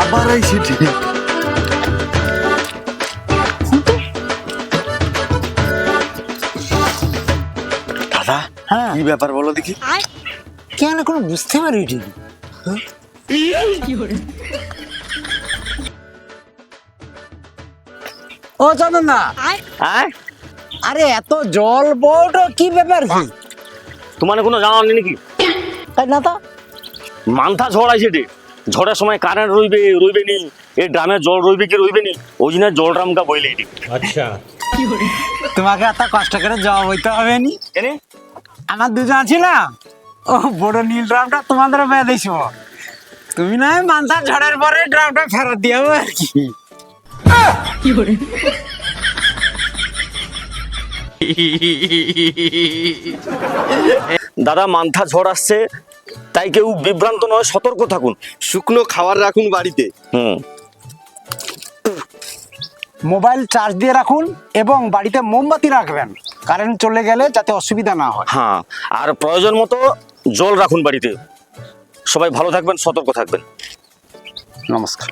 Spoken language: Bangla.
আবার আইসি ঠিক। দাদা হ্যাঁ। কি ব্যাপার বলো দেখি? কেন কোনো বুঝতে পারি ঠিক ও চন্দন না আরে এত জল বোর্ড কি ব্যাপার? তোমার কোনো জানা নেই নাকি? তাই না তো? মান্থা ঝড় আইছে ঝড়ের সময় কারেন্ট রইবে রইবে নি। এই ড্রামে জল রইবে কি রইবে নি? ওই জন্য জল ড্রামটা বইলে আচ্ছা। তোমাকে এত কষ্ট করে জবাব হইতে হবে নি? আমার দুজন আছে না? ও বড় নীল ড্রামটা তোমাদের বেয়ে দিস তুমি না মানসা ঝড়ের পরে ড্রামটা ফেরত দিয়ে আর কি। দাদা মান্থা ঝড় আসছে তাই কেউ বিভ্রান্ত নয় সতর্ক থাকুন। শুকনো খাবার রাখুন বাড়িতে। হুম। মোবাইল চার্জ দিয়ে রাখুন এবং বাড়িতে মোমবাতি রাখবেন। কারেন্ট চলে গেলে যাতে অসুবিধা না হয়। হ্যাঁ আর প্রয়োজন মতো জল রাখুন বাড়িতে। সবাই ভালো থাকবেন সতর্ক থাকবেন। নমস্কার।